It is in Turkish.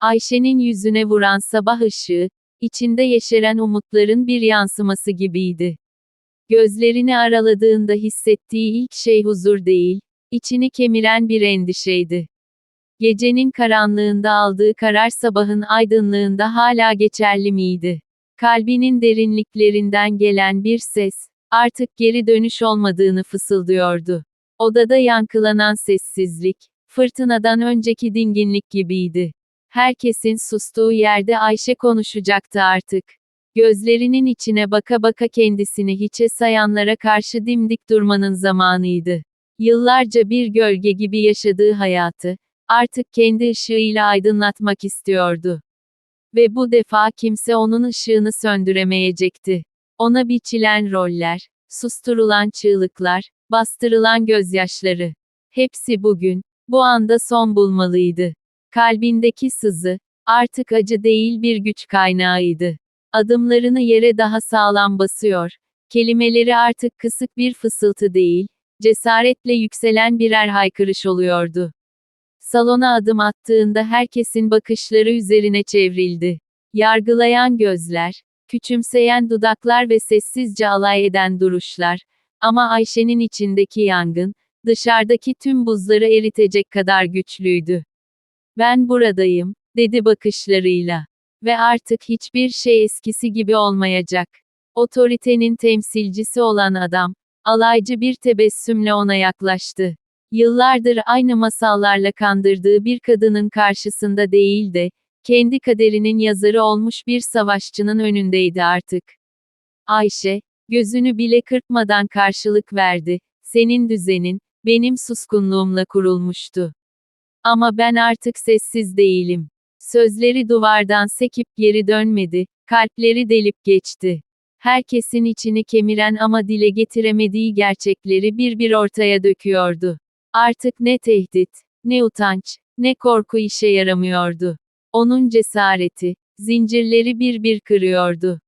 Ayşe'nin yüzüne vuran sabah ışığı, içinde yeşeren umutların bir yansıması gibiydi. Gözlerini araladığında hissettiği ilk şey huzur değil, içini kemiren bir endişeydi. Gecenin karanlığında aldığı karar sabahın aydınlığında hala geçerli miydi? Kalbinin derinliklerinden gelen bir ses, artık geri dönüş olmadığını fısıldıyordu. Odada yankılanan sessizlik, fırtınadan önceki dinginlik gibiydi. Herkesin sustuğu yerde Ayşe konuşacaktı artık. Gözlerinin içine baka baka kendisini hiçe sayanlara karşı dimdik durmanın zamanıydı. Yıllarca bir gölge gibi yaşadığı hayatı, artık kendi ışığıyla aydınlatmak istiyordu. Ve bu defa kimse onun ışığını söndüremeyecekti. Ona biçilen roller, susturulan çığlıklar, bastırılan gözyaşları. Hepsi bugün, bu anda son bulmalıydı. Kalbindeki sızı, artık acı değil bir güç kaynağıydı. Adımlarını yere daha sağlam basıyor. Kelimeleri artık kısık bir fısıltı değil, cesaretle yükselen birer haykırış oluyordu. Salona adım attığında herkesin bakışları üzerine çevrildi. Yargılayan gözler, küçümseyen dudaklar ve sessizce alay eden duruşlar. Ama Ayşe'nin içindeki yangın, dışarıdaki tüm buzları eritecek kadar güçlüydü. Ben buradayım, dedi bakışlarıyla. Ve artık hiçbir şey eskisi gibi olmayacak. Otoritenin temsilcisi olan adam, alaycı bir tebessümle ona yaklaştı. Yıllardır aynı masallarla kandırdığı bir kadının karşısında değil de, kendi kaderinin yazarı olmuş bir savaşçının önündeydi artık. Ayşe, gözünü bile kırpmadan karşılık verdi. Senin düzenin, benim suskunluğumla kurulmuştu. Ama ben artık sessiz değilim. Sözleri duvardan sekip geri dönmedi, kalpleri delip geçti. Herkesin içini kemiren ama dile getiremediği gerçekleri bir bir ortaya döküyordu. Artık ne tehdit, ne utanç, ne korku işe yaramıyordu. Onun cesareti, zincirleri bir bir kırıyordu.